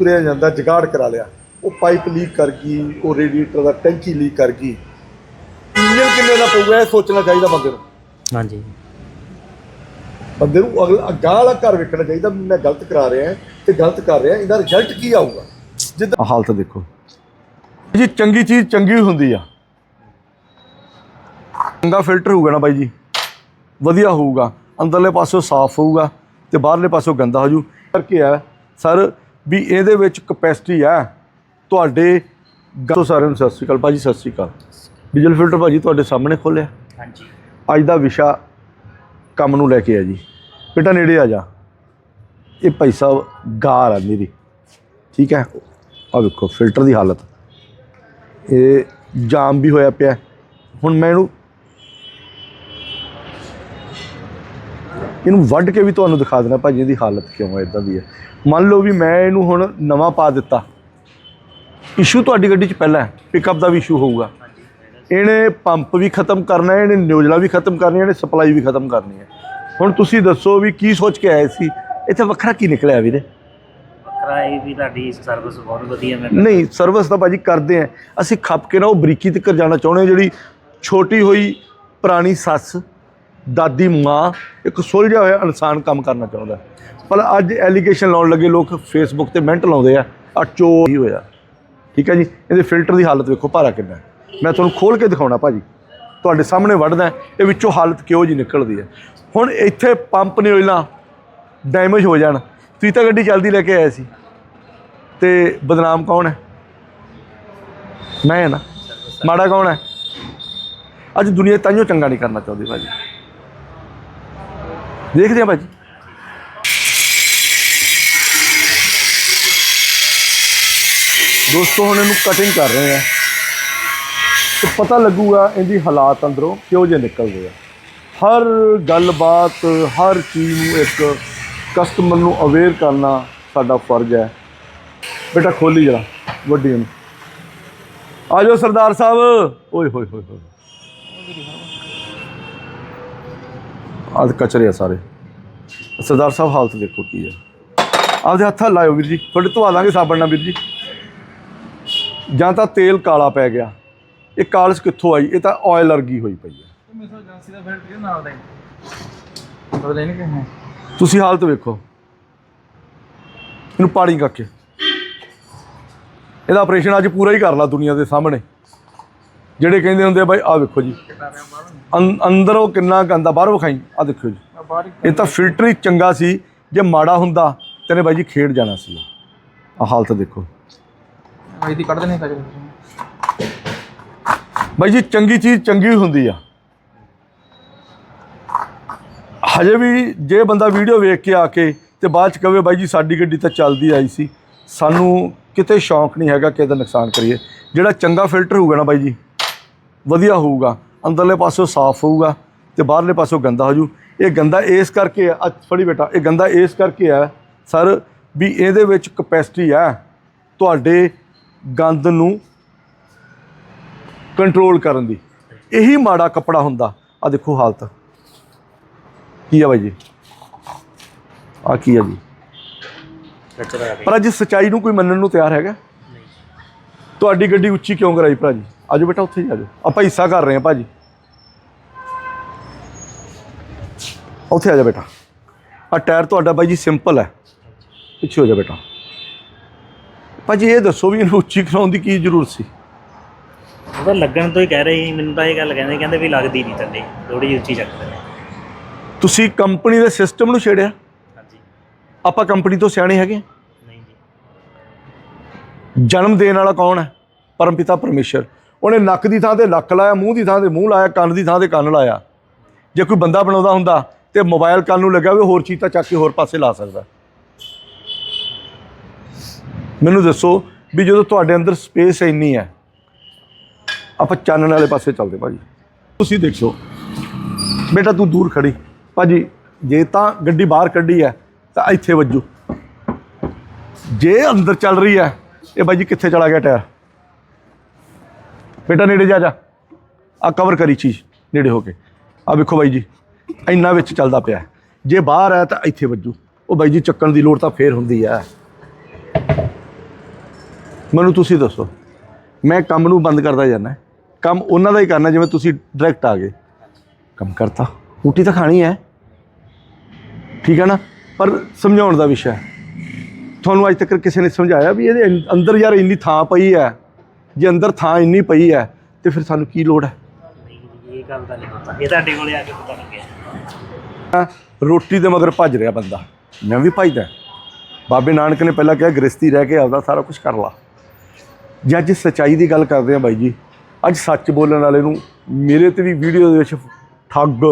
ਤੁਰਿਆ ਜਾਂਦਾ ਜਗਾੜ ਕਰਾ ਲਿਆ। ਉਹ ਪਾਈਪ ਲੀਕ ਕਰ ਗਈ ਉਹ ਰੇਡੀਏਟਰ ਦਾ ਟੈਂਕੀ ਲੀਕ ਕਰ ਗਈ। ਇੰਜਨ ਕਿੰਨੇ ਦਾ ਪਊਗਾ ਇਹ ਸੋਚਣਾ ਚਾਹੀਦਾ ਬੰਦੇ ਨੂੰ? ਹਾਂਜੀ। ਬੰਦੇ ਨੂੰ ਅਗਲਾ ਅਗਾਂਹ ਵਾਲਾ ਘਰ ਵੇਖਣਾ ਚਾਹੀਦਾ ਵੀ ਮੈਂ ਗਲਤ ਕਰਾ ਰਿਹਾ ਤੇ ਗਲਤ ਕਰ ਰਿਹਾ ਇਹਦਾ ਰਿਜ਼ਲਟ ਕੀ ਆਊਗਾ? ਜਿੱਦਾਂ ਹਾਲਤ ਦੇਖੋ। ਜੀ ਚੰਗੀ ਚੀਜ਼ ਚੰਗੀ ਹੀ ਹੁੰਦੀ ਆ। ਚੰਗਾ ਫਿਲਟਰ ਹੋਊਗਾ ਨਾ ਬਾਈ ਜੀ। ਵਧੀਆ ਹੋਊਗਾ। ਅੰਦਰਲੇ ਪਾਸੋਂ ਸਾਫ਼ ਹੋਊਗਾ ਤੇ ਬਾਹਰਲੇ ਪਾਸੋਂ ਗੰਦਾ ਹੋ ਜੂ। ਕਰਕੇ ਆ ਸਰ ਵੀ ਇਹਦੇ ਵਿੱਚ ਕਪੈਸਿਟੀ ਆ। ਤੁਹਾਡੇ ਗਾਤੋ ਸਾਰਿਆਂ ਨੂੰ ਸਤਿ ਸ਼੍ਰੀ ਅਕਾਲ ਭਾਜੀ ਸਤਿ ਸ਼੍ਰੀ ਅਕਾਲ। ਡੀਜ਼ਲ ਫਿਲਟਰ ਭਾਜੀ ਤੁਹਾਡੇ ਸਾਹਮਣੇ ਖੋਲਿਆ। ਹਾਂਜੀ। ਅੱਜ ਦਾ ਵਿਸ਼ਾ ਕੰਮ ਨੂੰ ਲੈ ਕੇ ਆ ਜੀ। ਬੇਟਾ ਨੇੜੇ ਆ ਜਾ। ਇਹ ਭਾਈ ਸਾਹਿਬ ਗਾਰ ਆ ਮੇਰੀ। ਠੀਕ ਹੈ? ਆ ਵੇਖੋ ਫਿਲਟਰ ਦੀ ਹਾਲਤ। ਇਹ ਜਾਮ ਵੀ ਹੋਇਆ ਪਿਆ। ਹੁਣ ਮੈਂ ਇਹਨੂੰ ਇਹਨੂੰ ਵੱਢ ਕੇ ਵੀ ਤੁਹਾਨੂੰ ਦਿਖਾ ਦੇਣਾ ਭਾਜੀ ਇਹਦੀ ਹਾਲਤ ਕਿਉਂ ਹੈ ਇਦਾਂ ਦੀ ਹੈ। ਮੰਨ ਲਓ ਵੀ ਮੈਂ ਇਹਨੂੰ ਹੁਣ ਨਵਾਂ ਪਾ ਦਿੱਤਾ। ਇਸ਼ੂ ਤੁਹਾਡੀ ਗੱਡੀ 'ਚ ਪਹਿਲਾਂ ਹੈ ਪਿਕਅਪ ਦਾ ਵੀ ਇਸ਼ੂ ਹੋਊਗਾ। ਇਹਨੇ ਪੰਪ ਵੀ ਖਤਮ ਕਰਨਾ ਹੈ ਇਹਨੇ ਨਿਊਜ਼ਲਾ ਵੀ ਖਤਮ ਕਰਨੀ ਹੈ ਇਹਨੇ ਸਪਲਾਈ ਵੀ ਖਤਮ ਕਰਨੀ ਹੈ। ਹੁਣ ਤੁਸੀਂ ਦੱਸੋ ਵੀ ਕੀ ਸੋਚ ਕੇ ਆਏ ਸੀ? ਇੱਥੇ ਵੱਖਰਾ ਕੀ ਨਿਕਲਿਆ ਵੀਰੇ? ਵੱਖਰਾ ਇਹ ਵੀ ਤੁਹਾਡੀ ਸਰਵਿਸ ਬਹੁਤ ਵਧੀਆ ਮੈਂ ਨਹੀਂ ਸਰਵਿਸ ਤਾਂ ਭਾਜੀ ਕਰਦੇ ਆ। ਅਸੀਂ ਖੱਪ ਕੇ ਨਾ ਉਹ ਬਰੀਕੀ ਤੱਕ ਜਾਣਾ ਚਾਹੁੰਦੇ ਜਿਹੜੀ ਛੋਟੀ ਹੋਈ ਪੁਰਾਣੀ ਸੱਸ ਦਾਦੀ ਮਾਂ ਇੱਕ ਸੁਲਝਿਆ ਹੋਇਆ ਇਨਸਾਨ ਕੰਮ ਕਰਨਾ ਚਾਹੁੰਦਾ ਪਰ ਅੱਜ ਐਲੀਗੇਸ਼ਨ ਲਾਉਣ ਲੱਗੇ ਲੋਕ ਫੇਸਬੁੱਕ ਤੇ ਮੈਂਟ ਲਾਉਂਦੇ ਆ ਆ ਚੋਰ ਹੀ ਹੋਇਆ? ਠੀਕ ਹੈ ਜੀ? ਇਹਦੇ ਫਿਲਟਰ ਦੀ ਹਾਲਤ ਵੇਖੋ, ਭਾਰਾ ਕਿੰਨਾ ਮੈਂ ਤੁਹਾਨੂੰ ਖੋਲ ਕੇ ਦਿਖਾਉਣਾ ਭਾਜੀ। ਤੁਹਾਡੇ ਸਾਹਮਣੇ ਵੱਢਦਾ ਇਹ ਵਿੱਚੋਂ ਹਾਲਤ ਕਿਹੋ ਜੀ ਨਿਕਲਦੀ ਹੈ। ਹੁਣ ਇੱਥੇ ਪੰਪ ਨੇ oil ਡੈਮੇਜ ਹੋ ਜਾਣ। ਤੁਸੀਂ ਤਾਂ ਗੱਡੀ ਚੱਲਦੀ ਲੈ ਕੇ ਆਏ ਸੀ। ਤੇ ਬਦਨਾਮ ਕੌਣ ਹੈ? ਮੈਂ ਹਾਂ ਨਾ। ਮਾੜਾ ਕੌਣ ਹੈ? ਅੱਜ ਦੁਨੀਆ ਤਾਈਓ ਚੰਗਾ ਨਹੀਂ ਕਰਨਾ ਚਾਹੁੰਦੀ ਭਾਜੀ। ਦੇਖਦੇ ਆ ਭਾਜੀ। ਦੋਸਤੋ, ਹੁਣ ਇਹਨੂੰ ਕਟਿੰਗ ਕਰ ਰਹੇ ਆ। ਤੇ ਪਤਾ ਲੱਗੂਗਾ ਇਹਦੀ ਹਾਲਾਤ ਅੰਦਰੋਂ ਕਿਹੋ ਜਿਹੇ ਨਿਕਲਦੇ ਆ। ਹਰ ਗੱਲਬਾਤ, ਹਰ ਚੀਜ਼ ਨੂੰ ਇੱਕ ਕਸਟਮਰ ਨੂੰ ਅਵੇਅਰ ਕਰਨਾ ਸਾਡਾ ਫਰਜ਼ ਹੈ। ਬੇਟਾ, ਖੋਲੀ ਜਰਾ, ਵੱਡੀ ਨੂੰ। ਆ ਜਾਓ ਸਰਦਾਰ ਸਾਹਿਬ। ਓਏ, ਹੋਏ ਹੋਏ ਹੋਏ। ਆਹ ਕਚਰੇ ਆ ਸਾਰੇ। ਸਰਦਾਰ ਸਾਹਿਬ ਹਾਲਤ ਦੇਖੋ ਕੀ ਹੈ ਆਪਦੇ ਹੱਥਾਂ ਲਾਇਓ ਵੀਰ ਜੀ ਤੁਹਾਡੇ ਧਵਾ ਲਾਂਗੇ ਸਾਬਣ ਨਾਲ ਵੀਰ ਜੀ। ਜਾਂ ਤਾਂ ਤੇਲ ਕਾਲਾ ਪੈ ਗਿਆ। ਇਹ ਕਾਲਸ ਕਿੱਥੋਂ ਆਈ? ਇਹ ਤਾਂ ਆਇਲ ਵਰਗੀ ਹੋਈ ਪਈ ਹੈ ਮੇਰੇ ਤੋਂ ਏਜੰਸੀ ਦਾ ਫਿਲਟਰ ਨਾਲ ਦਾ ਹੀ। ਬਦਲੇ ਨਹੀਂ ਕਿਹਾ ਤੁਸੀਂ ਹਾਲਤ ਵੇਖੋ। ਇਹਨੂੰ ਪਾਣੀ ਕਰਕੇ ਇਹਦਾ ਆਪਰੇਸ਼ਨ ਅੱਜ ਪੂਰਾ ਹੀ ਕਰ ਲਾ ਦੁਨੀਆ ਦੇ ਸਾਹਮਣੇ। ਜਿਹੜੇ ਕਹਿੰਦੇ ਹੁੰਦੇ ਆ ਬਾਈ ਆਹ ਵੇਖੋ ਜੀ। ਅੰਦਰੋਂ ਕਿੰਨਾ ਗੰਦਾ ਬਾਹਰੋਂ ਵਿਖਾਈ ਆਹ ਦੇਖੋ ਜੀ। ਇਹ ਤਾਂ ਫਿਲਟਰ ਹੀ ਚੰਗਾ ਸੀ। ਜੇ ਮਾੜਾ ਹੁੰਦਾ ਤੇਨੇ ਬਾਈ ਜੀ ਖੇਡ ਜਾਣਾ ਸੀ। ਆਹ ਹਾਲਤ ਦੇਖੋ। ਕੱਢ ਦੇਣੀ ਚਲੋ ਬਾਈ ਜੀ ਚੰਗੀ ਚੀਜ਼ ਚੰਗੀ ਹੁੰਦੀ ਆ। ਹਜੇ ਵੀ ਜੇ ਬੰਦਾ ਵੀਡੀਓ ਵੇਖ ਕੇ ਆ ਕੇ ਤੇ ਬਾਅਦ ਚ ਕਵੇ ਬਾਈ ਜੀ ਸਾਡੀ ਗੱਡੀ ਤਾਂ ਚੱਲਦੀ ਆਈ ਸੀ। ਸਾਨੂੰ ਕਿਤੇ ਸ਼ੌਂਕ ਨਹੀਂ ਹੈਗਾ ਕਿ ਇਹਦਾ ਨੁਕਸਾਨ ਕਰੀਏ। ਜਿਹੜਾ ਚੰਗਾ ਫਿਲਟਰ ਹੋਊਗਾ ਨਾ ਬਾਈ ਜੀ ਵਧੀਆ ਹੋਊਗਾ ਅੰਦਰਲੇ ਪਾਸੋਂ ਸਾਫ਼ ਹੋਊਗਾ ਤੇ ਬਾਹਰਲੇ ਪਾਸੋਂ ਗੰਦਾ ਹੋ ਜੂ। ਇਹ ਗੰਦਾ ਇਸ ਕਰਕੇ ਆ ਅੱਜ ਫੜੀ ਬੇਟਾ ਇਹ ਗੰਦਾ ਇਸ ਕਰਕੇ ਆ ਸਰ ਵੀ ਇਹਦੇ ਵਿੱਚ ਕਪੈਸਿਟੀ ਆ ਤੁਹਾਡੇ ਗੰਦ ਨੂੰ ਕੰਟਰੋਲ ਕਰਨ ਦੀ। ਇਹੀ ਮਾੜਾ ਕੱਪੜਾ ਹੁੰਦਾ। ਆ ਦੇਖੋ ਹਾਲਤ। ਕੀ ਆ ਬਾਈ ਜੀ? ਆ ਕੀ ਆ ਜੀ? ਪਰ ਅੱਜ ਸਚਾਈ ਨੂੰ ਕੋਈ ਮੰਨਣ ਨੂੰ ਤਿਆਰ ਹੈਗਾ? ਤੁਹਾਡੀ ਗੱਡੀ ਉੱਚੀ ਕਿਉਂ ਕਰਾਈ ਭਰਾ ਜੀ? ਆਜੋ ਬੇਟਾ ਉੱਥੇ ਹੀ ਆਜੋ। ਆਪਾਂ ਹਿੱਸਾ ਕਰ ਰਹੇ ਹਾਂ ਭਾਜੀ। ਉੱਥੇ ਆ ਜਾ ਬੇਟਾ। ਆ ਟਾਇਰ ਤੁਹਾਡਾ ਬਾਈ ਜੀ ਸਿੰਪਲ ਹੈ। ਪਿੱਛੇ ਹੋ ਜਾ ਬੇਟਾ। ਭਾਜੀ ਇਹ ਦੱਸੋ ਵੀ ਇਹਨੂੰ ਉੱਚੀ ਕਰਾਉਣ ਦੀ ਕੀ ਜ਼ਰੂਰਤ ਸੀ? ਉਹਦਾ ਲੱਗਣ ਤੋਂ ਹੀ ਕਹਿ ਰਹੇ ਸੀ ਮੈਨੂੰ ਤਾਂ ਇਹ ਗੱਲ ਕਹਿੰਦੇ ਕਹਿੰਦੇ ਵੀ ਲੱਗਦੀ ਨਹੀਂ ਥੱਲੇ ਥੋੜੀ ਉੱਚੀ ਚੱਕਦੇ ਨੇ ਤੁਸੀਂ ਕੰਪਨੀ ਦੇ ਸਿਸਟਮ ਨੂੰ ਛੇੜਿਆ? ਹਾਂਜੀ। ਆਪਾਂ ਕੰਪਨੀ ਤੋਂ ਸਿਆਣੇ ਹੈਗੇ। ਨਹੀਂ ਜੀ। ਜਨਮ ਦੇਣ ਵਾਲਾ ਕੌਣ ਹੈ? ਪਰਮਪਿਤਾ ਪਰਮੇਸ਼ਰ। ਉਹਨੇ ਨੱਕ ਦੀ ਥਾਂ ਤੇ ਨੱਕ ਲਾਇਆ, ਮੂੰਹ ਦੀ ਥਾਂ ਤੇ ਮੂੰਹ ਲਾਇਆ, ਕੰਨ ਦੀ ਥਾਂ ਤੇ ਕੰਨ ਲਾਇਆ। ਜੇ ਕੋਈ ਬੰਦਾ ਬਣਾਉਂਦਾ ਹੁੰਦਾ ਤੇ ਮੋਬਾਈਲ ਕੰਨ ਨੂੰ ਲੱਗਾ ਵੀ ਹੋਰ ਚੀਜ਼ ਤਾਂ ਚੱਕ ਕੇ ਹੋਰ ਪਾਸੇ ਲਾ ਸਕਦਾ। ਮੈਨੂੰ ਦੱਸੋ ਵੀ ਜਦੋਂ ਤੁਹਾਡੇ ਅੰਦਰ ਸਪੇਸ ਇੰਨੀ ਹੈ, ਆਪਾਂ ਚਾਨਣ ਵਾਲੇ ਪਾਸੇ ਚੱਲਦੇ ਭਾਜੀ। ਤੁਸੀਂ ਦੇਖੋ ਬੇਟਾ ਤੂੰ ਦੂਰ ਖੜੀ। ਭਾਜੀ, ਜੇ ਤਾਂ ਗੱਡੀ ਬਾਹਰ ਕੱਢੀ ਹੈ, ਤਾਂ ਇੱਥੇ ਵੱਜੂ। ਜੇ ਅੰਦਰ ਚੱਲ ਰਹੀ ਹੈ, ਇਹ ਬਾਈ ਜੀ ਕਿੱਥੇ ਚਲਾ ਗਿਆ ਟਾਇਰ? ਬੇਟਾ ਨੇੜੇ ਜਾ ਜਾ। ਆ ਕਵਰ ਕਰੀ ਚੀਜ਼ ਨੇੜੇ ਹੋ ਕੇ। ਆ ਵੇਖੋ ਬਾਈ ਜੀ, ਇੰਨਾ ਵਿੱਚ ਚੱਲਦਾ ਪਿਆ ਜੇ ਬਾਹਰ ਹੈ ਤਾਂ ਇੱਥੇ ਵੱਜੂ। ਉਹ ਬਾਈ ਜੀ, ਚੱਕਣ ਦੀ ਲੋੜ ਤਾਂ ਫੇਰ ਹੁੰਦੀ ਹੈ। ਮੈਨੂੰ ਤੁਸੀਂ ਦੱਸੋ, ਮੈਂ ਕੰਮ ਨੂੰ ਬੰਦ ਕਰਦਾ ਜਾਣਾ ਕੰਮ ਉਹਨਾਂ ਦਾ ਹੀ ਕਰਨਾ, ਜਿਵੇਂ ਤੁਸੀਂ ਡਾਇਰੈਕਟ ਆ ਗਏ। ਕੰਮ ਕਰਤਾ ਰੋਟੀ ਤਾਂ ਖਾਣੀ ਹੈ। ਠੀਕ ਹੈ ਨਾ? ਪਰ ਸਮਝਾਉਣ ਦਾ ਵਿਸ਼ਾ ਹੈ। ਤੁਹਾਨੂੰ ਅੱਜ ਤੱਕ ਕਿਸੇ ਨੇ ਸਮਝਾਇਆ ਵੀ ਇਹਦੇ ਅੰ- ਅੰਦਰ ਯਾਰ ਇੰਨੀ ਥਾਂ ਪਈ ਹੈ। ਜੇ ਅੰਦਰ ਥਾਂ ਇੰਨੀ ਪਈ ਹੈ ਤੇ ਫਿਰ ਸਾਨੂੰ ਕੀ ਲੋੜ ਹੈ? ਨਹੀਂ ਜੀ ਇਹ ਗੱਲ ਦਾ ਨਹੀਂ ਪਤਾ। ਇਹ ਤੁਹਾਡੇ ਕੋਲੇ ਆ ਕੇ ਪਤਾ ਲੱਗਿਆ। ਹੈਂ? ਰੋਟੀ ਦੇ ਮਗਰ ਭੱਜ ਰਿਹਾ ਬੰਦਾ। ਮੈਂ ਵੀ ਭੱਜਦਾ। ਬਾਬੇ ਨਾਨਕ ਨੇ ਪਹਿਲਾਂ ਕਿਹਾ ਗ੍ਰਸਤੀ ਰਹਿ ਕੇ ਆਪਦਾ ਸਾਰਾ ਕੁਝ ਕਰ ਲਾ। ਜੇ ਅੱਜ ਸੱਚਾਈ ਦੀ ਗੱਲ ਕਰਦੇ ਆ ਬਾਈ ਜੀ ਅੱਜ ਸੱਚ ਬੋਲਣ ਵਾਲੇ ਨੂੰ ਮੇਰੇ ਤੇ ਵੀ ਵੀਡੀਓ ਦੇ ਵਿੱਚ ਠੱਗ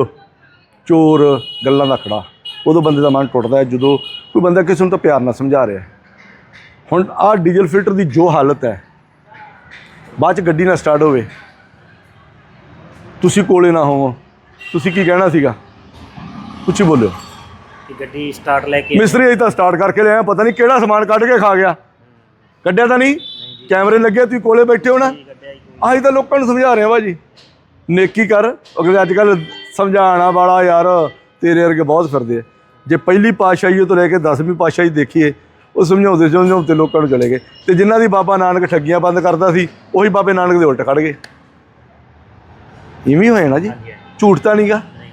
ਚੋਰ ਗੱਲਾਂ ਦਾ ਖੜਾ। ਉਦੋਂ ਬੰਦੇ ਦਾ ਮਨ ਟੁੱਟਦਾ ਹੈ ਜਦੋਂ ਕੋਈ ਬੰਦਾ ਕਿਸੇ ਨੂੰ ਤਾਂ ਪਿਆਰ ਨਾਲ ਸਮਝਾ ਰਿਹਾ। ਹੁਣ ਆਹ ਡੀਜ਼ਲ ਫਿਲਟਰ ਦੀ ਜੋ ਹਾਲਤ ਹੈ ਬਾਅਦ ਚ ਗੱਡੀ ਨਾ ਸਟਾਰਟ ਹੋਵੇ। ਤੁਸੀਂ ਕੋਲੇ ਨਾ ਹੋਵੋ। ਤੁਸੀਂ ਕੀ ਕਹਿਣਾ ਸੀਗਾ? ਉੱਚੀ ਬੋਲਿਓ। ਕਿ ਗੱਡੀ ਸਟਾਰਟ ਲੈ ਕੇ ਮਿਸਤਰੀ ਅਜੇ ਤਾਂ ਸਟਾਰਟ ਕਰਕੇ ਲਿਆ ਪਤਾ ਨਹੀਂ ਕਿਹੜਾ ਸਮਾਨ ਕੱਢ ਕੇ ਖਾ ਗਿਆ। ਕੱਢਿਆ ਤਾਂ ਨਹੀਂ ਕੈਮਰੇ ਲੱਗੇ ਤੁਸੀਂ ਕੋਲੇ ਬੈਠੇ ਹੋ ਨਾ। ਆਹੀ ਤਾਂ ਲੋਕਾਂ ਨੂੰ ਸਮਝਾ ਰਿਹਾ ਭਾਜੀ। ਨੇਕੀ ਕਰ। ਅਗਲੇ ਅੱਜ ਕੱਲ ਸਮਝਾਉਣਾ ਵਾਲਾ ਯਾਰ ਤੇਰੇ ਵਰਗੇ ਬਹੁਤ ਫਿਰਦੇ ਜੇ ਪਹਿਲੀ ਪਾਤਸ਼ਾਹੀ ਤੋਂ ਲੈ ਕੇ 10ਵੀਂ ਪਾਤਸ਼ਾਹੀ ਦੇਖੀਏ ਉਹ ਸਮਝਾਉਂਦੇ ਸਮਝਾਉਂਦੇ ਲੋਕਾਂ ਨੂੰ ਚਲੇ ਗਏ। ਤੇ ਜਿਨ੍ਹਾਂ ਦੀ ਬਾਬਾ ਨਾਨਕ ਠੱਗੀਆਂ ਬੰਦ ਕਰਦਾ ਸੀ ਉਹੀ ਬਾਬੇ ਨਾਨਕ ਦੇ ਉਲਟ ਖੜ ਗਏ। ਇਵੇਂ ਹੋਇਆ ਨਾ ਜੀ। ਝੂਠ ਤਾਂ ਨਹੀਂਗਾ ਨਹੀਂ।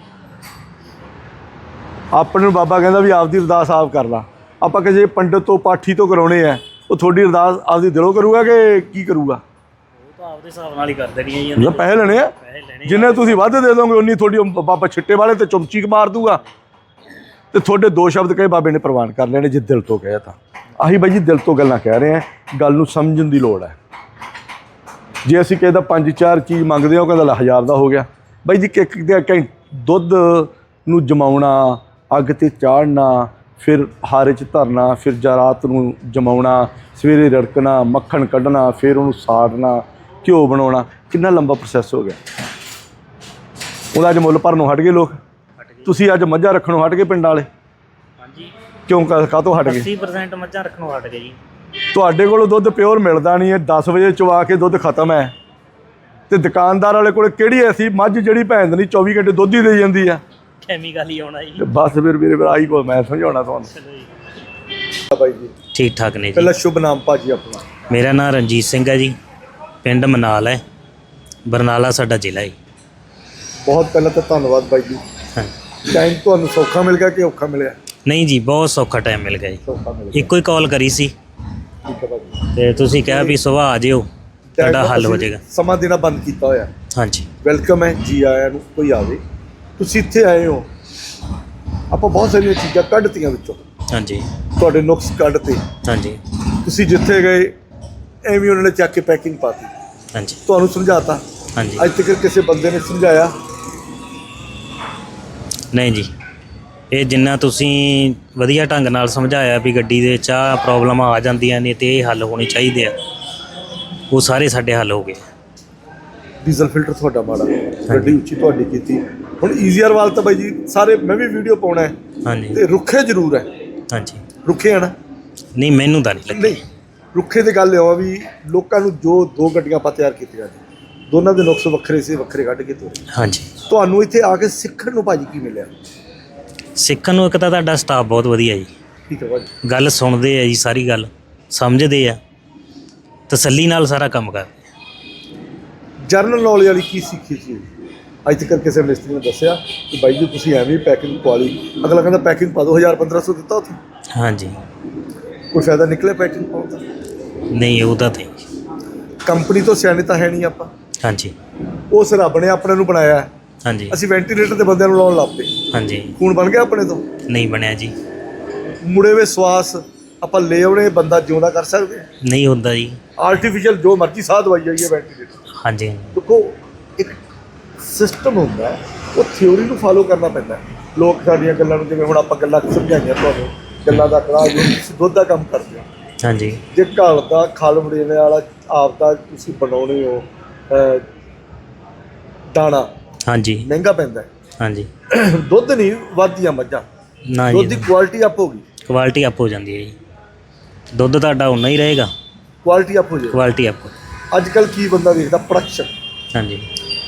ਆਪਣੇ ਨੂੰ ਬਾਬਾ ਕਹਿੰਦਾ ਵੀ ਆਪਦੀ ਅਰਦਾਸ ਆਪ ਕਰ ਲਾ। ਆਪਾਂ ਕਿਸੇ ਪੰਡਤ ਤੋਂ ਪਾਠੀ ਤੋਂ ਕਰਾਉਣੇ ਆ ਉਹ ਤੁਹਾਡੀ ਅਰਦਾਸ ਆਪਦੀ ਦਿਲੋਂ ਕਰੂਗਾ ਕਿ ਕੀ ਕਰੂਗਾ? ਉਹ ਤਾਂ ਆਪਦੇ ਹਿਸਾਬ ਨਾਲ ਹੀ ਕਰ ਦੇਣੀ ਹੈ ਜੀ। ਮਤਲਬ ਪੈਸੇ ਲੈਣੇ ਆ? ਜਿੰਨੇ ਤੁਸੀਂ ਵੱਧ ਦੇ ਦੋਗੇ ਉਨੀ ਤੁਹਾਡੀ ਬਾਬਾ ਛਿੱਟੇ ਵਾਲੇ ਤੇ ਚਮਚੀ ਮਾਰ ਦੂਗਾ। ਤੇ ਤੁਹਾਡੇ ਦੋ ਸ਼ਬਦ ਕਹੇ ਬਾਬੇ ਨੇ ਪ੍ਰਵਾਨ ਕਰ ਲੈਣੇ ਜੇ ਦਿਲ ਤੋਂ ਕਹੇ ਤਾਂ। ਆਹੀ ਬਾਈ ਜੀ ਦਿਲ ਤੋਂ ਗੱਲਾਂ ਕਹਿ ਰਹੇ ਆ ਗੱਲ ਨੂੰ ਸਮਝਣ ਦੀ ਲੋੜ ਹੈ। ਜੇ ਅਸੀਂ ਕਿਸੇ ਦਾ ਪੰਜ ਚਾਰ ਚੀਜ਼ ਮੰਗਦੇ ਹਾਂ ਉਹ ਕਹਿੰਦਾ ਹਜ਼ਾਰ ਦਾ ਹੋ ਗਿਆ। ਬਾਈ ਜੀ ਕਿ ਦੇ ਘੰ ਦੁੱਧ ਨੂੰ ਜਮਾਉਣਾ ਅੱਗ ਤੇ ਚਾੜਨਾ ਫਿਰ ਹਾਰੇ 'ਚ ਧਰਨਾ ਫਿਰ ਜਾ ਰਾਤ ਨੂੰ ਜਮਾਉਣਾ ਸਵੇਰੇ ਰੜਕਣਾ ਮੱਖਣ ਕੱਢਣਾ ਫਿਰ ਉਹਨੂੰ ਸਾੜਨਾ ਘਿਓ ਬਣਾਉਣਾ ਕਿੰਨਾ ਲੰਬਾ ਪ੍ਰੋਸੈਸ ਹੋ ਗਿਆ। ਉਹਦਾ ਅੱਜ ਮੁੱਲ ਭਰਨੋਂ ਹਟ ਗਏ ਲੋਕ। ਤੁਸੀਂ ਅੱਜ ਮੱਝਾਂ ਰੱਖਣੋਂ ਹਟ ਗਏ ਪਿੰਡਾਂ ਵਾਲੇ। ਕਿਉਂ ਕਾਹਤੋਂ ਹਟ ਗਏ? 80% ਮੱਝਾਂ ਰੱਖਣੋਂ ਹਟ ਗਏ ਜੀ। ਤੁਹਾਡੇ ਕੋਲੋਂ ਦੁੱਧ ਪਿਓਰ ਮਿਲਦਾ ਨਹੀਂ ਹੈ 10 ਵਜੇ ਚਵਾ ਕੇ ਦੁੱਧ ਖਤਮ ਹੈ। ਤੇ ਦੁਕਾਨਦਾਰ ਵਾਲੇ ਕੋਲੇ ਕਿਹੜੀ ਐਸੀ ਮੱਝ ਜਿਹੜੀ ਭੈਣ ਨਹੀਂ 24 ਘੰਟੇ ਦੁੱਧ ਹੀ ਦੇ ਜਾਂਦੀ ਆ ਕੈਮੀਕਲ ਹੀ ਆਉਣਾ ਜੀ। ਤੇ ਬਸ ਫਿਰ ਮੇਰੇ ਵੀਰ ਆਈ ਕੋ ਮੈਂ ਸਮਝਾਉਣਾ ਤੁਹਾਨੂੰ। ਚਲੋ ਜੀ। ਬਾਈ ਜੀ। ਠੀਕ ਠਾਕ ਨੇ ਜੀ। ਪਹਿਲਾਂ ਸ਼ੁਭ ਨਾਮ ਭਾਜੀ ਆਪਣਾ। ਮੇਰਾ ਨਾਮ ਰਣਜੀਤ ਸਿੰਘ ਹੈ ਜੀ। ਪਿੰਡ ਮਨਾਲ ਹੈ। ਬਰਨਾਲਾ ਸਾਡਾ ਜ਼ਿਲ੍ਹਾ ਹੈ। ਬਹੁਤ ਪਹਿਲਾਂ ਤਾਂ ਧੰਨਵਾਦ ਬਾਈ ਜੀ। ਟਾਈਮ ਤੁਹਾਨੂੰ ਸੌਖਾ ਮਿਲ ਗਿਆ ਕਿ ਔਖਾ ਮਿਲਿਆ? ਨਹੀਂ ਜੀ ਬਹੁਤ ਸੌਖਾ ਟਾਈਮ ਮਿਲ ਗਿਆ ਜੀ। ਸੌਖਾ ਮਿਲ ਗਿਆ। ਇੱਕੋ ਹੀ ਕਾਲ ਕਰੀ ਸੀ। ਠੀਕ ਹੈ ਭਾਜੀ ਤੇ ਤੁਸੀਂ ਕਿਹਾ ਵੀ ਸੁਬਾਹ ਆ ਜਿਓ ਤੁਹਾਡਾ ਹੱਲ ਹੋ ਜਾਏਗਾ। ਸਮਾਂ ਦੇਣਾ ਬੰਦ ਕੀਤਾ ਹੋਇਆ। ਹਾਂਜੀ। ਵੈਲਕਮ ਹੈ ਜੀ ਆਇਆਂ ਨੂੰ ਕੋਈ ਆਵੇ। ਤੁਸੀਂ ਇੱਥੇ ਆਏ ਹੋ। ਆਪਾਂ ਬਹੁਤ ਸਾਰੀਆਂ ਚੀਜ਼ਾਂ ਕੱਢਤੀਆਂ ਵਿੱਚੋਂ। ਹਾਂਜੀ। ਤੁਹਾਡੇ ਨੁਕਸ ਕੱਢਤੇ ਹਾਂਜੀ। ਤੁਸੀਂ ਜਿੱਥੇ ਗਏ ਐਵੇਂ ਉਹਨਾਂ ਨੇ ਚੱਕ ਕੇ ਪੈਕਿੰਗ ਪਾਤੀ ਹਾਂਜੀ। ਤੁਹਾਨੂੰ ਸਮਝਾਤਾ। ਹਾਂਜੀ। ਅੱਜ ਤੱਕ ਕਿਸੇ ਬੰਦੇ ਨੇ ਸਮਝਾਇਆ? ਨਹੀਂ ਜੀ। ਇਹ ਜਿੰਨਾ ਤੁਸੀਂ ਵਧੀਆ ਢੰਗ ਨਾਲ ਸਮਝਾਇਆ ਵੀ ਗੱਡੀ ਦੇ ਚ ਆਹ ਪ੍ਰੋਬਲਮਾਂ ਆ ਜਾਂਦੀਆਂ ਨੇ ਤੇ ਇਹ ਹੱਲ ਹੋਣੇ ਚਾਹੀਦੇ ਆ ਉਹ ਸਾਰੇ ਸਾਡੇ ਹੱਲ ਹੋ ਗਏ। ਡੀਜ਼ਲ ਫਿਲਟਰ ਤੁਹਾਡਾ ਮਾੜਾ ਗੱਡੀ ਉੱਚੀ ਤੁਹਾਡੀ ਕੀਤੀ। ਹੁਣ ਈਜ਼ੀਅਰ ਵਾਲ ਤਾਂ ਬਾਈ ਜੀ ਸਾਰੇ ਮੈਂ ਵੀ ਵੀਡੀਓ ਪਾਉਣਾ ਹੈ। ਹਾਂਜੀ। ਤੇ ਰੁੱਖੇ ਜ਼ਰੂਰ ਹੈ। ਹਾਂਜੀ। ਰੁੱਖੇ ਆ ਨਾ? ਨਹੀਂ ਮੈਨੂੰ ਤਾਂ ਨਹੀਂ ਲੱਗੀ। ਨਹੀਂ ਰੁੱਖੇ ਦੀ ਗੱਲ ਇਹ ਆ ਵੀ ਲੋਕਾਂ ਨੂੰ ਜੋ ਦੋ ਗੱਡੀਆਂ ਆਪਾਂ ਤਿਆਰ ਕੀਤੀਆਂ ਨੇ ਦੋਨਾਂ ਦੇ ਨੁਕਸ ਵੱਖਰੇ ਸੀ ਵੱਖਰੇ ਕੱਢ ਕੇ ਤੋਰੇ। ਹਾਂਜੀ। ਤੁਹਾਨੂੰ ਇੱਥੇ ਆ ਕੇ ਸਿੱਖਣ ਨੂੰ ਭਾਜੀ ਕੀ ਮਿਲਿਆ? ਸਿੱਖਣ ਨੂੰ ਇੱਕ ਤਾਂ ਤੁਹਾਡਾ ਸਟਾਫ ਬਹੁਤ ਵਧੀਆ ਜੀ। ਠੀਕ ਹੈ ਭਾਜੀ। ਗੱਲ ਸੁਣਦੇ ਆ ਜੀ ਸਾਰੀ ਗੱਲ। ਸਮਝਦੇ ਆ। ਤਸੱਲੀ ਨਾਲ ਸਾਰਾ ਕੰਮ ਕਰਦੇ ਜਰਨਲ ਨੌਲੇਜ ਵਾਲੀ ਕੀ ਸਿੱਖੀ ਸੀ? ਅੱਜ ਤੱਕ ਕਿਸੇ ਮਿਸਤਰੀ ਨੇ ਦੱਸਿਆ ਕਿ ਬਾਈ ਜੀ ਤੁਸੀਂ ਐਵੇਂ ਪੈਕਿੰਗ ਪਵਾ ਲਈ। ਅਗਲਾ ਕਹਿੰਦਾ ਪੈਕਿੰਗ ਪਾ ਦਿਓ 1000 1500 ਦਿੱਤਾ ਉੱਥੇ। ਹਾਂਜੀ। ਕੋਈ ਫਾਇਦਾ ਨਿਕਲੇ ਪੈਕਿੰਗ ਪਾਉਣ ਦਾ? ਨਹੀਂ ਉਹ ਤਾਂ ਤੇ ਕੰਪਨੀ ਤੋਂ ਸਿਆਣੇ ਤਾਂ ਹੈ ਨਹੀਂ ਆਪਾਂ। ਹਾਂਜੀ। ਉਸ ਰੱਬ ਨੇ ਆਪਣੇ ਨੂੰ ਬਣਾਇਆ। ਹੈ। ਹਾਂਜੀ। ਅਸੀਂ ਵੈਂਟੀਲੇਟਰ ਤੇ ਬੰਦਿਆਂ ਨੂੰ ਲਾਉਣ ਲੱਗ ਪਏ। ਹਾਂਜੀ। ਖੂਨ ਬਣ ਗਿਆ ਆਪਣੇ ਤੋਂ? ਨਹੀਂ ਬਣਿਆ ਜੀ। ਮੁੜੇ ਵੇ ਸਵਾਸ ਆਪਾਂ ਲੈ ਆਉਣੇ ਬੰਦਾ ਜਿਉਂਦਾ ਕਰ ਸਕਦੇ? ਹਾਂ ਨਹੀਂ ਹੁੰਦਾ ਜੀ। ਆਰਟੀਫੀਸ਼ੀਅਲ ਜੋ ਮਰਜ਼ੀ ਸਾਹ ਦਵਾਈ ਜਾਈਏ ਵੈਂਟੀਲੇਟਰ ਹਾਂਜੀ ਦੇਖੋ ਇੱਕ ਸਿਸਟਮ ਹੁੰਦਾ ਹੈ, ਉਹ ਥਿਉਰੀ ਨੂੰ ਫਾਲੋ ਕਰਨਾ ਪੈਂਦਾ। ਹੈ। ਲੋਕ ਸਾਡੀਆਂ ਗੱਲਾਂ ਨੂੰ ਜਿਵੇਂ ਹੁਣ ਆਪਾਂ ਗੱਲਾਂ ਸਮਝਾਈਆਂ ਤੁਹਾਨੂੰ ਗੱਲਾਂ ਦਾ ਕੜਾ ਜੋ ਤੁਸੀਂ ਦੁੱਧ ਦਾ ਕੰਮ ਕਰਦੇ ਹੋ। ਹਾਂਜੀ। ਜੇ ਘਰ ਦਾ ਖਲ ਵੜੇਵੇਂ ਵਾਲਾ ਆਪ ਦਾ ਤੁਸੀਂ ਬਣਾਉਣੇ ਹੋ ਅਹ, ਦਾਣਾ ਹਾਂਜੀ। ਮਹਿੰਗਾ ਪੈਂਦਾ ਹੈ। ਹਾਂਜੀ। ਦੁੱਧ ਨਹੀਂ ਵੱਧਦੀਆਂ ਮੱਝਾਂ। ਨਾ ਦੁੱਧ ਦੀ ਜੀ ਕੁਆਲਿਟੀ ਅਪ ਹੋ ਗਈ। ਕੁਆਲਿਟੀ ਅਪ ਹੋ ਜਾਂਦੀ ਹੈ ਜੀ। ਦੁੱਧ ਤੁਹਾਡਾ ਉਨਾ ਹੀ ਰਹੇਗਾ। ਕੁਆਲਿਟੀ ਅਪ ਹੋ ਜਾਏ ਕੁਆਲਿਟੀ ਅਪ ਅੱਜ ਕੱਲ ਕੀ ਬੰਦਾ ਵੇਖਦਾ ਪ੍ਰੋਡਕਸ਼ਨ ਹਾਂਜੀ।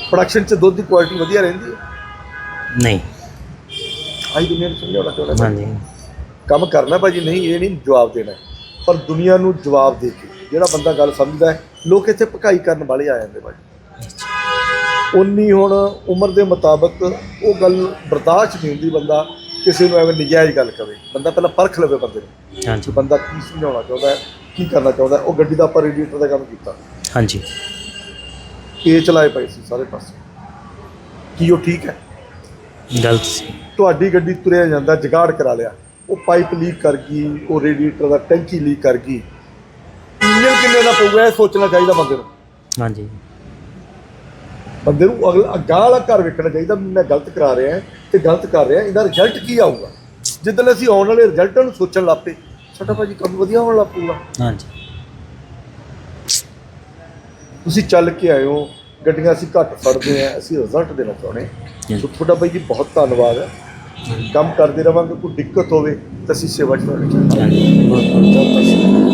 ਪ੍ਰੋਡਕਸ਼ਨ 'ਚ ਦੁੱਧ ਦੀ ਕੁਆਲਿਟੀ ਵਧੀਆ ਰਹਿੰਦੀ ਹੈ? ਨਹੀਂ। ਅੱਜ ਦੁਨੀਆ ਨੂੰ ਸਮਝਾਉਣਾ ਚਾਹੁੰਦਾ ਹਾਂਜੀ। ਕੰਮ ਕਰਨਾ ਭਾਜੀ ਨਹੀਂ ਇਹ ਨਹੀਂ ਜਵਾਬ ਦੇਣਾ। ਪਰ ਦੁਨੀਆ ਨੂੰ ਜਵਾਬ ਦੇ ਕੇ ਜਿਹੜਾ ਬੰਦਾ ਗੱਲ ਸਮਝਦਾ ਹੈ ਲੋਕ ਇੱਥੇ ਭਕਾਈ ਕਰਨ ਵਾਲੇ ਆ ਜਾਂਦੇ ਭਾਜੀ। ਉਨੀ ਹੁਣ ਉਮਰ ਦੇ ਮੁਤਾਬਕ ਉਹ ਗੱਲ ਬਰਦਾਸ਼ਤ ਨਹੀਂ ਹੁੰਦੀ ਬੰਦਾ ਕਿਸੇ ਨੂੰ ਐਵੇਂ ਨਜਾਇਜ਼ ਗੱਲ ਕਵੇ। ਬੰਦਾ ਪਹਿਲਾਂ ਪਰਖ ਲਵੇ ਬੰਦੇ ਨੂੰ ਹਾਂਜੀ। ਬੰਦਾ ਕੀ ਸਮਝਾਉਣਾ ਚਾਹੁੰਦਾ ਹੈ ਕੀ ਕਰਨਾ ਚਾਹੁੰਦਾ ਹੈ। ਉਹ ਗੱਡੀ ਦਾ ਆਪਾਂ ਰੇਡੀਏਟਰ ਦਾ ਕੰਮ ਕੀਤਾ। ਹਾਂਜੀ। ਇਹ ਚਲਾਏ ਪਏ ਸੀ ਸਾਰੇ ਪਾਸੇ। ਕੀ ਉਹ ਠੀਕ ਹੈ? ਗਲਤ ਸੀ। ਤੁਹਾਡੀ ਗੱਡੀ ਤੁਰਿਆ ਜਾਂਦਾ ਜਗਾੜ ਕਰਾ ਲਿਆ। ਉਹ ਪਾਈਪ ਲੀਕ ਕਰ ਗਈ ਉਹ ਰੇਡੀਏਟਰ ਦਾ ਟੈਂਕੀ ਲੀਕ ਕਰ ਗਈ। ਇੰਜਨ ਕਿੰਨੇ ਦਾ ਪਊਗਾ ਇਹ ਸੋਚਣਾ ਚਾਹੀਦਾ ਬੰਦੇ ਨੂੰ। ਹਾਂਜੀ। ਬੰਦੇ ਨੂੰ ਅਗਲਾ ਅੱਗਾ ਵਾਲਾ ਘਰ ਵੇਖਣਾ ਚਾਹੀਦਾ ਵੀ ਮੈਂ ਗਲਤ ਕਰਾ ਰਿਹਾ ਤੇ ਗਲਤ ਕਰ ਰਿਹਾ ਇਹਦਾ ਰਿਜ਼ਲਟ ਕੀ ਆਊਗਾ? ਜਿੱਦਣ ਅਸੀਂ ਆਉਣ ਵਾਲੇ ਰਿਜ਼ਲਟਾਂ ਨੂੰ ਸੋਚਣ ਲੱਗ ਪਏ ਸਾਡਾ ਭਾਜੀ ਕੰਮ ਵਧੀਆ ਹੋਣ ਲੱਗ ਪਊਗਾ। ਹਾਂਜੀ। ਤੁਸੀਂ ਚੱਲ ਕੇ ਆਏ ਹੋ ਗੱਡੀਆਂ ਅਸੀਂ ਘੱਟ ਫੜਦੇ ਆ ਅਸੀਂ ਰਿਜ਼ਲਟ ਦੇਣਾ ਚਾਹੁੰਦੇ ਹਾਂ। ਸੋ ਤੁਹਾਡਾ ਭਾਈ ਜੀ ਬਹੁਤ ਧੰਨਵਾਦ ਹੈ। ਕੰਮ ਕਰਦੇ ਰਵਾਂਗੇ ਕੋਈ ਦਿੱਕਤ ਹੋਵੇ ਤਾਂ ਅਸੀਂ ਸੇਵਾ ਚ ਤੁਹਾਡੇ ਬਹੁਤ ਬਹੁਤ ਧੰਨਵਾਦ।